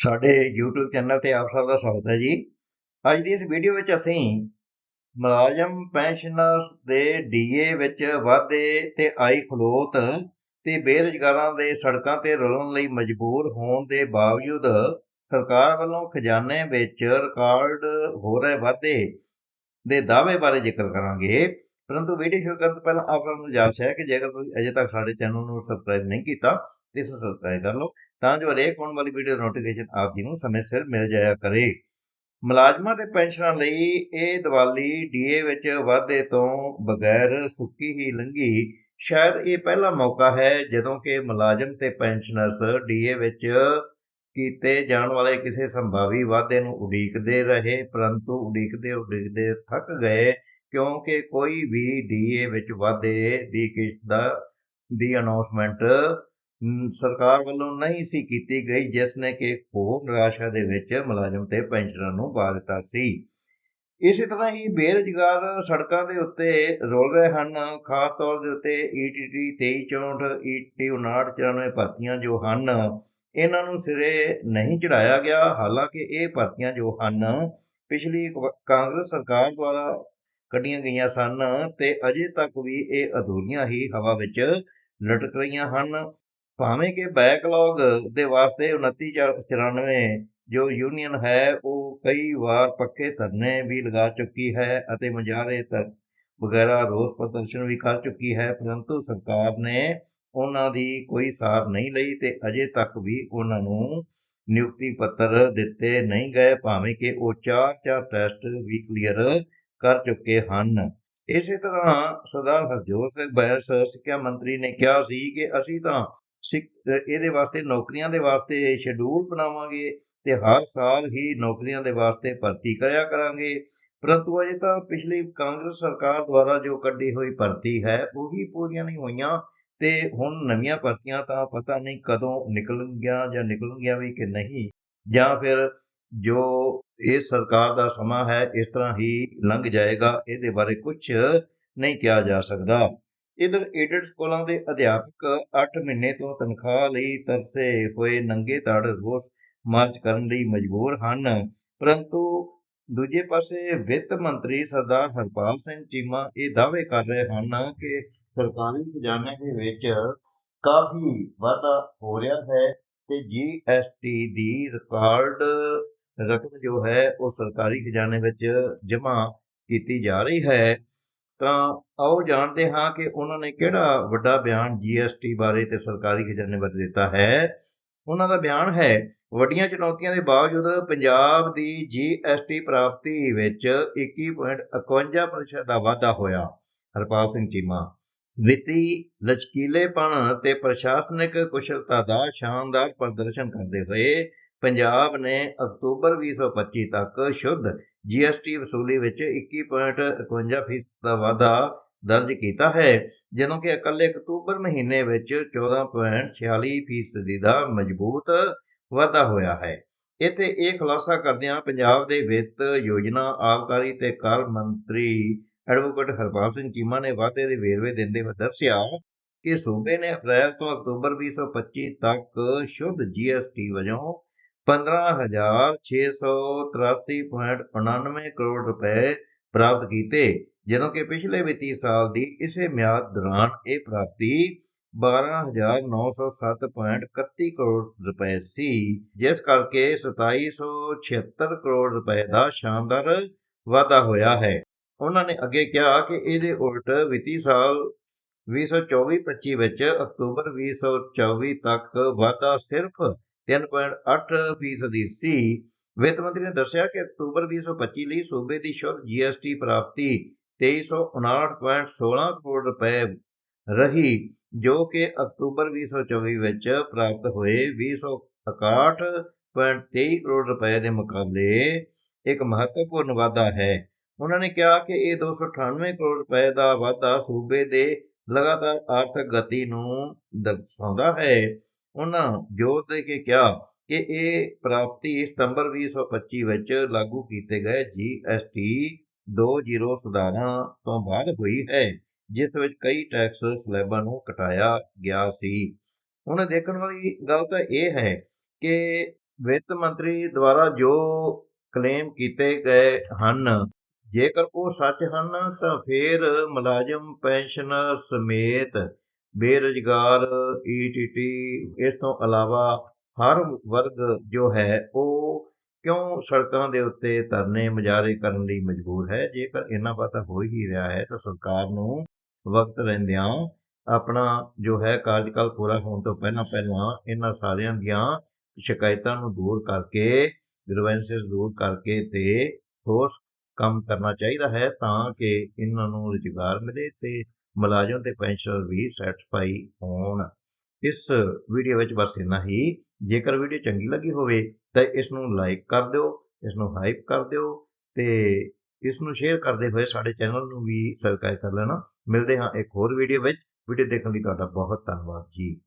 ਸਾਡੇ YouTube channel ਤੇ ਆਪ ਸਭ ਦਾ ਸਵਾਗਤ ਹੈ ਜੀ। ਅੱਜ ਦੀ ਇਸ ਵੀਡੀਓ ਵਿੱਚ ਅਸੀਂ ਮੁਲਾਜ਼ਮ ਪੈਨਸ਼ਨਰਸ ਦੇ ਡੀਏ ਵਿੱਚ ਵਾਧੇ ਤੇ ਆਈ ਖਲੋਤ ਤੇ ਬੇਰੁਜ਼ਗਾਰਾਂ ਦੇ ਸੜਕਾਂ ਤੇ ਰੁਲਣ ਲਈ ਮਜਬੂਰ ਹੋਣ ਦੇ ਬਾਵਜੂਦ ਸਰਕਾਰ ਵੱਲੋਂ ਖਜ਼ਾਨੇ ਵਿੱਚ ਰਿਕਾਰਡ ਹੋ ਰਹੇ ਵਾਧੇ ਦੇ ਦਾਅਵੇ ਬਾਰੇ ਜ਼ਿਕਰ ਕਰਾਂਗੇ। ਪਰੰਤੂ ਵੀਡੀਓ ਸ਼ੁਰੂ ਕਰਨ ਤੋਂ ਪਹਿਲਾਂ ਆਪ ਨੂੰ ਗੁਜ਼ਾਰਿਸ਼ ਹੈ ਕਿ ਜੇਕਰ ਤੁਸੀਂ ਅਜੇ ਤੱਕ ਸਾਡੇ ਚੈਨਲ ਨੂੰ ਸਬਸਕ੍ਰਾਈਬ ਨਹੀਂ ਕੀਤਾ ਤਾਂ ਇਸ ਨੂੰ ਸਬਸਕ੍ਰਾਈਬ ਕਰ ਲਓ ਤਾਂ ਜੋ ਹਰੇਕ ਆਉਣ ਵਾਲੀ ਵੀਡੀਓ ਨੋਟੀਫਿਕੇਸ਼ਨ ਆਪ ਜੀ ਨੂੰ ਸਮੇਂ ਸਿਰ ਮਿਲ ਜਾਇਆ ਕਰੇ। ਮੁਲਾਜ਼ਮਾਂ ਤੇ ਪੈਨਸ਼ਨਾਂ ਲਈ ਇਹ ਦੀਵਾਲੀ ਡੀਏ ਵਿੱਚ ਵਾਧੇ ਤੋਂ ਬਗੈਰ ਸੁੱਕੀ ਹੀ ਲੰਘੀ। ਸ਼ਾਇਦ ਇਹ ਪਹਿਲਾ ਮੌਕਾ ਹੈ ਜਦੋਂ ਕਿ ਮੁਲਾਜ਼ਮ ਤੇ ਪੈਨਸ਼ਨਰਸ ਡੀਏ ਵਿੱਚ ਕੀਤੇ ਜਾਣ ਵਾਲੇ ਕਿਸੇ ਸੰਭਾਵੀ ਵਾਧੇ ਨੂੰ ਉਡੀਕਦੇ ਰਹੇ, ਪਰੰਤੂ ਉਡੀਕਦੇ ਉਡੀਕਦੇ ਥੱਕ ਗਏ, ਕਿਉਂਕਿ ਕੋਈ ਵੀ ਡੀਏ ਵਿੱਚ ਵਾਧੇ ਦੀ ਕਿਸ਼ਤ ਦਾ, ਦੀ ਅਨਾਉਂਸਮੈਂਟ ਸਰਕਾਰ ਵੱਲੋਂ ਨਹੀਂ ਸੀ ਕੀਤੀ ਗਈ, ਜਿਸ ਨੇ ਕਿ ਹੋਰ ਨਿਰਾਸ਼ਾ ਦੇ ਵਿੱਚ ਮੁਲਾਜ਼ਮ ਤੇ ਪੈਨਸ਼ਨਰਾਂ ਨੂੰ ਪਾ ਦਿੱਤਾ ਸੀ। ਇਸੇ ਤਰ੍ਹਾਂ ਹੀ ਬੇਰੁਜ਼ਗਾਰ ਸੜਕਾਂ ਦੇ ਉੱਤੇ ਰੁਲ ਰਹੇ ਹਨ। ਖਾਸ ਤੌਰ ਦੇ ਉੱਤੇ E ਈਟੀਟੀ 2364 ਈਟੀ 5994 ਭਰਤੀਆਂ ਜੋ ਹਨ, ਇਹਨਾਂ ਨੂੰ ਸਿਰੇ ਨਹੀਂ ਚੜਾਇਆ ਗਿਆ। ਹਾਲਾਂਕਿ ਇਹ ਭਰਤੀਆਂ ਜੋ ਹਨ, ਪਿਛਲੀ ਕਾਂਗਰਸ ਸਰਕਾਰ ਦੁਆਰਾ ਕੱਢੀਆਂ ਗਈਆਂ ਸਨ ਤੇ ਅਜੇ ਤੱਕ ਵੀ ਇਹ ਅਧੂਰੀਆਂ ਹੀ ਹਵਾ ਵਿੱਚ ਲਟਕ ਰਹੀਆਂ ਹਨ। ਭਾਵੇਂ ਕਿ ਬੈਕਲੌਗ ਦੇ ਵਾਸਤੇ 2994 ਜੋ ਯੂਨੀਅਨ ਹੈ, ਉਹ ਕਈ ਵਾਰ ਪੱਕੇ ਧਰਨੇ ਵੀ ਲਗਾ ਚੁੱਕੀ ਹੈ ਅਤੇ ਮੁਜ਼ਾਹਰੇ ਤੱਕ ਵਗੈਰਾ ਰੋਸ ਪ੍ਰਦਰਸ਼ਨ ਵੀ ਕਰ ਚੁੱਕੀ ਹੈ, ਪਰੰਤੂ ਸਰਕਾਰ ਨੇ ਉਹਨਾਂ ਦੀ ਕੋਈ ਸਾਰ ਨਹੀਂ ਲਈ ਤੇ ਅਜੇ ਤੱਕ ਵੀ ਉਹਨਾਂ ਨੂੰ ਨਿਯੁਕਤੀ ਪੱਤਰ ਦਿੱਤੇ ਨਹੀਂ ਗਏ, ਭਾਵੇਂ ਕਿ ਉਹ ਚਾਰ ਚਾਰ ਟੈਸਟ ਵੀ ਕਲੀਅਰ ਕਰ ਚੁੱਕੇ ਹਨ। ਇਸੇ ਤਰ੍ਹਾਂ ਸਰਦਾਰ ਹਰਜੋਤ ਸਿੰਘ ਬੈਂਸ ਸਿੱਖਿਆ ਮੰਤਰੀ ਨੇ ਕਿਹਾ ਸੀ ਕਿ ਅਸੀਂ ਤਾਂ ਸਿੱਖ- ਇਹਦੇ ਵਾਸਤੇ, ਨੌਕਰੀਆਂ ਦੇ ਵਾਸਤੇ ਸ਼ਡਿਊਲ ਬਣਾਵਾਂਗੇ ਤੇ ਹਰ ਸਾਲ ਹੀ ਨੌਕਰੀਆਂ ਦੇ ਵਾਸਤੇ ਭਰਤੀ ਕਰਿਆ ਕਰਾਂਗੇ। ਪਰੰਤੂ ਅਜੇ ਤਾਂ ਪਿਛਲੀ ਕਾਂਗਰਸ ਸਰਕਾਰ ਦੁਆਰਾ ਜੋ ਕੱਢੀ ਹੋਈ ਭਰਤੀ ਹੈ, ਉਹੀ ਪੂਰੀਆਂ ਨਹੀਂ ਹੋਈਆਂ ਤੇ ਹੁਣ ਨਵੀਆਂ ਭਰਤੀਆਂ ਤਾਂ ਪਤਾ ਨਹੀਂ ਕਦੋਂ ਨਿਕਲਣਗੀਆਂ ਜਾਂ ਨਿਕਲਣਗੀਆਂ ਵੀ ਕਿ ਨਹੀਂ। ਜਾਂ ਫਿਰ ਜੋ ਇਹ ਸਰਕਾਰ ਦਾ ਸਮਾਂ ਹੈ, ਇਸ ਤਰ੍ਹਾਂ ਹੀ ਲੰਘ ਜਾਏਗਾ, ਇਹਦੇ ਬਾਰੇ ਕੁਝ ਨਹੀਂ ਕਿਹਾ ਜਾ ਸਕਦਾ। ਇਧਰ ਏਡਡ ਸਕੂਲਾਂ ਦੇ ਅਧਿਆਪਕ 8 ਮਹੀਨੇ ਤੋਂ ਤਨਖਾਹ ਲਈ ਤਰਸੇ ਹੋਏ ਨੰਗੇ ਤੜ ਰੋਸ ਮਾਰਚ ਕਰਨ ਲਈ ਮਜਬੂਰ ਹਨ। ਪਰੰਤੂ ਦੂਜੇ ਪਾਸੇ ਵਿੱਤ ਮੰਤਰੀ ਸਰਦਾਰ ਹਰਪਾਲ ਸਿੰਘ ਚੀਮਾ ਇਹ ਦਾਅਵੇ ਕਰ ਰਹੇ ਹਨ ਕਿ ਸਰਕਾਰੀ ਖਜ਼ਾਨੇ ਦੇ ਵਿੱਚ ਕਾਫੀ ਵਾਧਾ ਹੋ ਰਿਹਾ ਹੈ ਤੇ ਜੀਐਸਟੀ ਦੀ ਰਿਕਾਰਡ ਰਕਮ ਜੋ ਹੈ ਉਹ ਸਰਕਾਰੀ ਖਜ਼ਾਨੇ ਵਿੱਚ ਜਮ੍ਹਾਂ ਕੀਤੀ ਜਾ ਰਹੀ ਹੈ। ਤਾਂ ਆਓ ਜਾਣਦੇ ਹਾਂ ਕਿ ਉਹਨਾਂ ਨੇ ਕਿਹੜਾ ਵੱਡਾ ਬਿਆਨ ਜੀਐਸਟੀ ਬਾਰੇ ਤੇ ਸਰਕਾਰੀ ਖਜ਼ਾਨੇ ਬਾਰੇ ਦਿੱਤਾ ਹੈ। ਉਹਨਾਂ ਦਾ ਬਿਆਨ ਹੈ, ਵੱਡੀਆਂ ਚੁਣੌਤੀਆਂ ਦੇ ਬਾਵਜੂਦ ਪੰਜਾਬ ਦੀ ਜੀਐਸਟੀ ਪ੍ਰਾਪਤੀ ਵਿੱਚ 21.51% ਦਾ ਵਾਧਾ ਹੋਇਆ। ਹਰਪਾਲ ਸਿੰਘ ਚੀਮਾ, ਵਿੱਤੀ ਲਚਕੀਲੇਪਣ ਤੇ ਪ੍ਰਸ਼ਾਸਨਿਕ ਕੁਸ਼ਲਤਾ ਦਾ ਸ਼ਾਨਦਾਰ ਪ੍ਰਦਰਸ਼ਨ ਕਰਦੇ ਹੋਏ ਪੰਜਾਬ ਨੇ ਅਕਤੂਬਰ 2025 ਤੱਕ ਸ਼ੁੱਧ ਜੀਐਸਟੀ ਵਸੂਲੀ ਵਿੱਚ 21.51% ਦਾ ਵਾਧਾ ਦਰਜ ਕੀਤਾ ਹੈ, ਜਦੋਂ ਕਿ ਇਕੱਲੇ ਅਕਤੂਬਰ ਮਹੀਨੇ ਵਿੱਚ 14.46% ਦਾ ਮਜ਼ਬੂਤ ਵਾਧਾ ਹੋਇਆ ਹੈ। ਇੱਥੇ ਇਹ ਖੁਲਾਸਾ ਕਰਦਿਆਂ ਪੰਜਾਬ ਦੇ ਵਿੱਤ ਯੋਜਨਾ ਆਬਕਾਰੀ ਤੇ ਕਰ ਮੰਤਰੀ ਐਡਵੋਕੇਟ ਹਰਪਾਲ ਸਿੰਘ ਚੀਮਾ ਨੇ ਵਾਧੇ ਦੇ ਵੇਰਵੇ ਦਿੰਦੇ ਹੋਏ ਦੱਸਿਆ ਕਿ ਸੂਬੇ ਨੇ ਅਪ੍ਰੈਲ ਤੋਂ ਅਕਤੂਬਰ 2025 ਤੱਕ ਸ਼ੁੱਧ ਜੀਐਸਟੀ ਵਜੋਂ 15683.99 ਕਰੋੜ ਰੁਪਏ ਪ੍ਰਾਪਤ ਕੀਤੇ, ਜਦੋਂ ਕਿ ਪਿਛਲੇ ਵਿੱਤੀ ਸਾਲ ਦੀ ਇਸੇ ਮਿਆਦ ਦੌਰਾਨ ਇਹ ਪ੍ਰਾਪਤੀ 12907.31 ਕਰੋੜ ਰੁਪਏ ਸੀ, ਜਿਸ ਕਰਕੇ 2776 ਕਰੋੜ ਰੁਪਏ ਦਾ ਸ਼ਾਨਦਾਰ ਵਾਧਾ ਹੋਇਆ ਹੈ। ਉਹਨਾਂ ਨੇ ਅੱਗੇ ਕਿਹਾ ਕਿ ਇਹਦੇ ਉਲਟ ਵਿੱਤੀ ਸਾਲ 2024-25 ਵਿੱਚ ਅਕਤੂਬਰ 2024 ਤੱਕ ਵਾਧਾ ਸਿਰਫ 3.8 ਫੀਸਦੀ ਸੀ। ਵਿੱਤ ਮੰਤਰੀ ਨੇ ਦੱਸਿਆ ਕਿ ਅਕਤੂਬਰ 2025 ਲਈ ਸੂਬੇ ਦੀ ਸ਼ੁੱਧ ਜੀਐਸਟੀ ਪ੍ਰਾਪਤੀ 2359.16 ਕਰੋੜ ਰੁਪਏ ਰਹੀ, ਜੋ ਕਿ ਅਕਤੂਬਰ 2024 ਵਿੱਚ ਪ੍ਰਾਪਤ ਹੋਏ 261.23 ਕਰੋੜ ਰੁਪਏ ਦੇ ਮੁਕਾਬਲੇ ਇੱਕ ਮਹੱਤਵਪੂਰਨ ਵਾਧਾ ਹੈ। ਉਹਨਾਂ ਨੇ ਕਿਹਾ ਕਿ ਇਹ 298 ਕਰੋੜ ਰੁਪਏ ਦਾ ਵਾਧਾ ਸੂਬੇ ਦੇ ਲਗਾਤਾਰ ਆਰਥਿਕ ਗਤੀ ਨੂੰ ਦਰਸਾਉਂਦਾ ਹੈ। ਉਹਨਾਂ ਜ਼ੋਰ ਦੇ ਕੇ ਕਿਹਾ ਕਿ ਇਹ ਪ੍ਰਾਪਤੀ ਸਤੰਬਰ 2025 ਵਿੱਚ ਲਾਗੂ ਕੀਤੇ ਗਏ ਜੀਐਸਟੀ 20 ਸੁਧਾਰਾਂ ਤੋਂ ਬਾਅਦ ਹੋਈ ਹੈ, ਜਿਸ ਵਿੱਚ ਕਈ ਟੈਕਸ ਸਲੈਬਾਂ ਨੂੰ ਘਟਾਇਆ ਗਿਆ ਸੀ। ਹੁਣ ਦੇਖਣ ਵਾਲੀ ਗੱਲ ਤਾਂ ਇਹ ਹੈ ਕਿ ਵਿੱਤ ਮੰਤਰੀ ਦੁਆਰਾ ਜੋ ਕਲੇਮ ਕੀਤੇ ਗਏ ਹਨ, ਜੇਕਰ ਉਹ ਸੱਚ ਹਨ ਤਾਂ ਫਿਰ ਮੁਲਾਜ਼ਮ ਪੈਨਸ਼ਨਰ ਸਮੇਤ ਬੇਰੁਜ਼ਗਾਰ ਈਟੀਟੀ ਇਸ ਤੋਂ ਇਲਾਵਾ ਹਰ ਵਰਗ ਜੋ ਹੈ ਉਹ ਕਿਉਂ ਸੜਕਾਂ ਦੇ ਉੱਤੇ ਧਰਨੇ ਮੁਜ਼ਾਹਰੇ ਕਰਨ ਲਈ ਮਜਬੂਰ ਹੈ? ਜੇਕਰ ਇੰਨਾ ਪਤਾ ਹੋ ਹੀ ਰਿਹਾ ਹੈ ਤਾਂ ਸਰਕਾਰ ਨੂੰ ਵਕਤ ਰਹਿੰਦਿਆਂ ਆਪਣਾ ਜੋ ਹੈ ਕਾਰਜਕਾਲ ਪੂਰਾ ਹੋਣ ਤੋਂ ਪਹਿਲਾਂ ਪਹਿਲਾਂ ਇਹਨਾਂ ਸਾਰਿਆਂ ਦੀਆਂ ਸ਼ਿਕਾਇਤਾਂ ਨੂੰ ਦੂਰ ਕਰਕੇ ਗ੍ਰੀਵੈਂਸਸ ਦੂਰ ਕਰਕੇ ਤੇ ਠੋਸ ਕੰਮ ਕਰਨਾ ਚਾਹੀਦਾ ਹੈ ਤਾਂ ਕਿ ਇਹਨਾਂ ਨੂੰ ਰੁਜ਼ਗਾਰ ਮਿਲੇ ਤੇ ਮੁਲਾਜ਼ਮ ਤੇ ਪੈਨਸ਼ਨਰ ਵੀ ਸੈਟਿਸਫਾਈ ਹੋਣ। ਇਸ ਵੀਡੀਓ ਵਿੱਚ ਬਸ ਇੰਨਾ ਹੀ। ਜੇਕਰ ਵੀਡੀਓ ਚੰਗੀ ਲੱਗੀ ਹੋਵੇ ਤਾਂ ਇਸ ਨੂੰ ਲਾਈਕ ਕਰ ਦਿਓ ਇਸ ਨੂੰ ਹਾਈਪ ਕਰ ਦਿਓ ਤੇ ਇਸ ਨੂੰ ਸ਼ੇਅਰ ਕਰਦੇ ਹੋਏ ਸਾਡੇ ਚੈਨਲ ਨੂੰ ਵੀ ਸਬਸਕ੍ਰਾਈਬ ਕਰ ਲੈਣਾ। ਮਿਲਦੇ ਹਾਂ ਇੱਕ ਹੋਰ ਵੀਡੀਓ ਵਿੱਚ। ਵੀਡੀਓ ਦੇਖਣ ਲਈ ਤੁਹਾਡਾ ਬਹੁਤ ਧੰਨਵਾਦ ਜੀ।